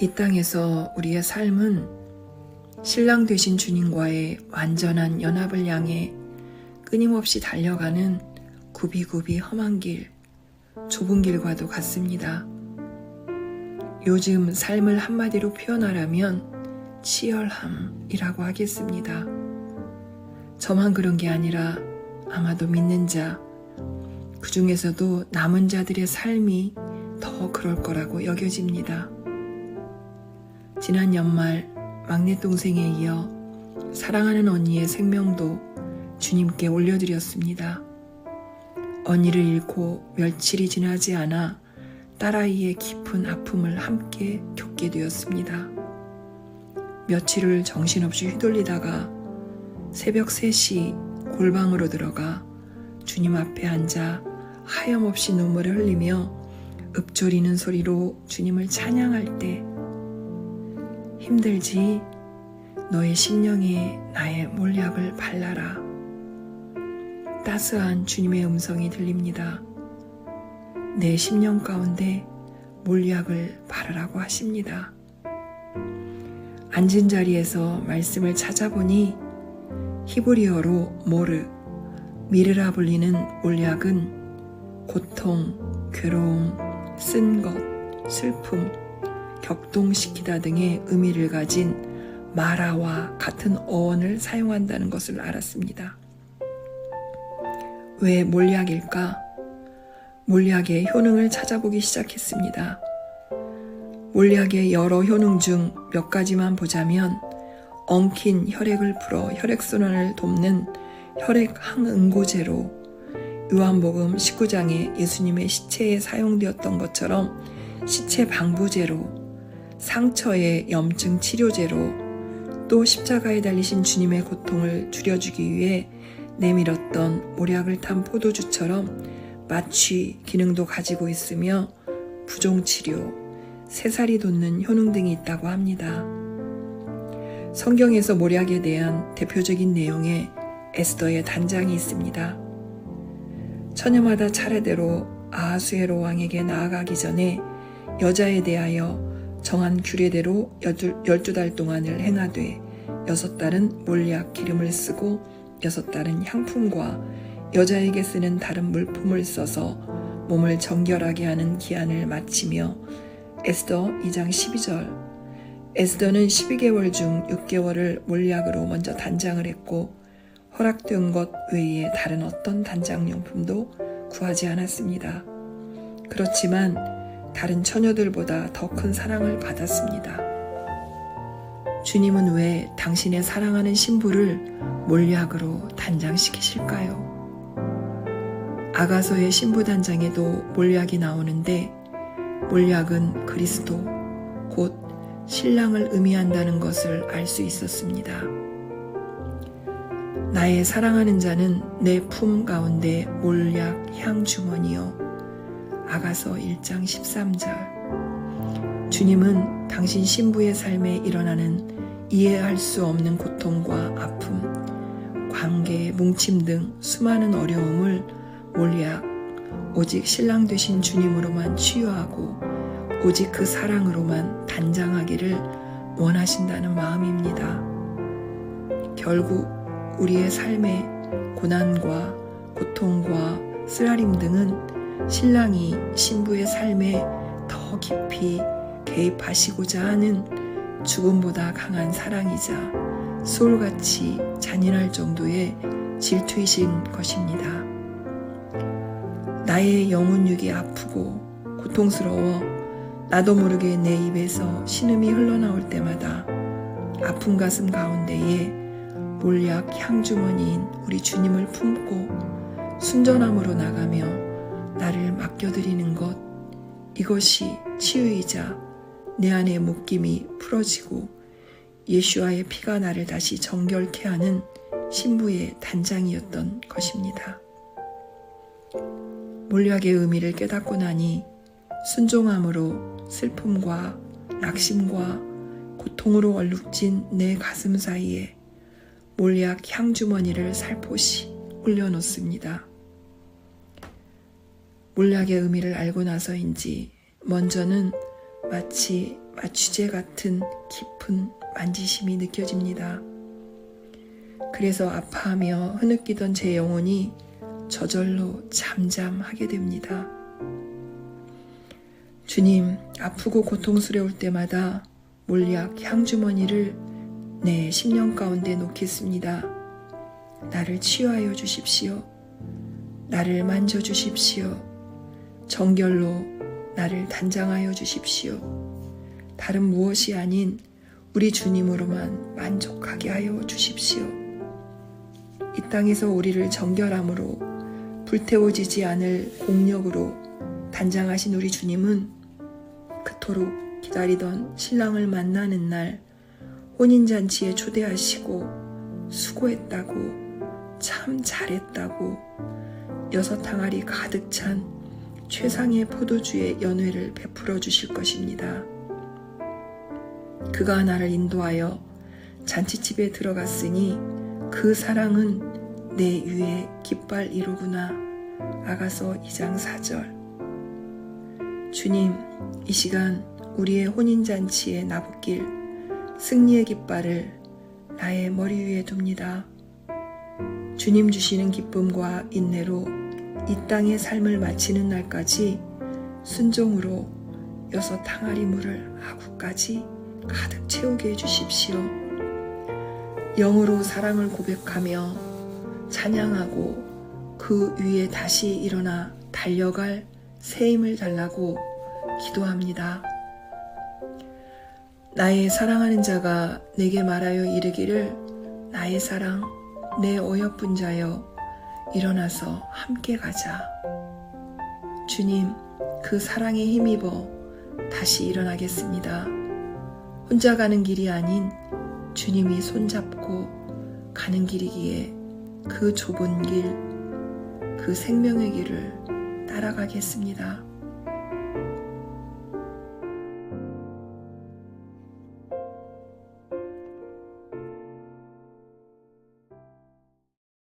이 땅에서 우리의 삶은 신랑 되신 주님과의 완전한 연합을 향해 끊임없이 달려가는 굽이굽이 험한 길, 좁은 길과도 같습니다. 요즘 삶을 한마디로 표현하라면 치열함이라고 하겠습니다. 저만 그런 게 아니라 아마도 믿는 자, 그 중에서도 남은 자들의 삶이 더 그럴 거라고 여겨집니다. 지난 연말 막내 동생에 이어 사랑하는 언니의 생명도 주님께 올려드렸습니다. 언니를 잃고 며칠이 지나지 않아 딸아이의 깊은 아픔을 함께 겪게 되었습니다. 며칠을 정신없이 휘둘리다가 새벽 3시 골방으로 들어가 주님 앞에 앉아 하염없이 눈물을 흘리며 읊조리는 소리로 주님을 찬양할 때 힘들지 너의 심령에 나의 몰약을 발라라 따스한 주님의 음성이 들립니다. 내 심령 가운데 몰약을 바르라고 하십니다. 앉은 자리에서 말씀을 찾아보니 히브리어로 모르, 미르라 불리는 몰약은 고통, 괴로움, 쓴 것, 슬픔, 격동시키다 등의 의미를 가진 마라와 같은 어원을 사용한다는 것을 알았습니다. 왜 몰약일까? 몰약의 효능을 찾아보기 시작했습니다. 몰약의 여러 효능 중 몇 가지만 보자면 엉킨 혈액을 풀어 혈액순환을 돕는 혈액 항응고제로 요한복음 19장에 예수님의 시체에 사용되었던 것처럼 시체 방부제로 상처의 염증 치료제로 또 십자가에 달리신 주님의 고통을 줄여주기 위해 내밀었던 모략을 탄 포도주처럼 마취 기능도 가지고 있으며 부종치료, 새살이 돋는 효능 등이 있다고 합니다. 성경에서 모략에 대한 대표적인 내용에 에스더의 단장이 있습니다. 처녀마다 차례대로 아하수에로 왕에게 나아가기 전에 여자에 대하여 정한 규례대로 열두 달 동안을 행하되 여섯 달은 몰약 기름을 쓰고 여섯 달은 향품과 여자에게 쓰는 다른 물품을 써서 몸을 정결하게 하는 기한을 마치며 에스더 2장 12절 에스더는 12개월 중 6개월을 몰약으로 먼저 단장을 했고 허락된 것 외에 다른 어떤 단장용품도 구하지 않았습니다. 그렇지만 다른 처녀들보다 더 큰 사랑을 받았습니다. 주님은 왜 당신의 사랑하는 신부를 몰약으로 단장시키실까요? 아가서의 신부 단장에도 몰약이 나오는데 몰약은 그리스도 곧 신랑을 의미한다는 것을 알 수 있었습니다. 나의 사랑하는 자는 내 품 가운데 몰약 향 주머니요. 아가서 1장 13절. 주님은 당신 신부의 삶에 일어나는 이해할 수 없는 고통과 아픔, 관계, 뭉침 등 수많은 어려움을 몰약, 오직 신랑 되신 주님으로만 치유하고 오직 그 사랑으로만 단장하기를 원하신다는 마음입니다. 결국 우리의 삶의 고난과 고통과 쓰라림 등은 신랑이 신부의 삶에 더 깊이 개입하시고자 하는 죽음보다 강한 사랑이자 소울같이 잔인할 정도의 질투이신 것입니다. 나의 영혼육이 아프고 고통스러워 나도 모르게 내 입에서 신음이 흘러나올 때마다 아픈 가슴 가운데에 몰약 향주머니인 우리 주님을 품고 순전함으로 나가며 나를 맡겨드리는 것 이것이 치유이자 내 안의 묶임이 풀어지고 예수와의 피가 나를 다시 정결케 하는 신부의 단장이었던 것입니다. 몰약의 의미를 깨닫고 나니 순종함으로 슬픔과 낙심과 고통으로 얼룩진 내 가슴 사이에 몰약 향주머니를 살포시 올려놓습니다. 몰약의 의미를 알고 나서인지 먼저는 마치 마취제 같은 깊은 만지심이 느껴집니다. 그래서 아파하며 흐느끼던 제 영혼이 저절로 잠잠하게 됩니다. 주님, 아프고 고통스러울 때마다 몰약 향주머니를 내 심령 가운데 놓겠습니다. 나를 치유하여 주십시오. 나를 만져 주십시오. 정결로 나를 단장하여 주십시오. 다른 무엇이 아닌 우리 주님으로만 만족하게 하여 주십시오. 이 땅에서 우리를 정결함으로 불태워지지 않을 공력으로 단장하신 우리 주님은 그토록 기다리던 신랑을 만나는 날 혼인잔치에 초대하시고 수고했다고 참 잘했다고 여섯 항아리 가득 찬 최상의 포도주의 연회를 베풀어 주실 것입니다. 그가 나를 인도하여 잔치집에 들어갔으니 그 사랑은 내 위에 깃발 이루구나. 아가서 2장 4절. 주님, 이 시간 우리의 혼인잔치의 나붓길, 승리의 깃발을 나의 머리 위에 둡니다. 주님 주시는 기쁨과 인내로 이 땅의 삶을 마치는 날까지 순종으로 여섯 항아리 물을 하구까지 가득 채우게 해주십시오. 영으로 사랑을 고백하며 찬양하고 그 위에 다시 일어나 달려갈 새 힘을 달라고 기도합니다. 나의 사랑하는 자가 내게 말하여 이르기를 나의 사랑, 내 어여쁜 자여 일어나서 함께 가자. 주님, 그 사랑에 힘입어 다시 일어나겠습니다. 혼자 가는 길이 아닌 주님이 손잡고 가는 길이기에 그 좁은 길, 그 생명의 길을 따라가겠습니다.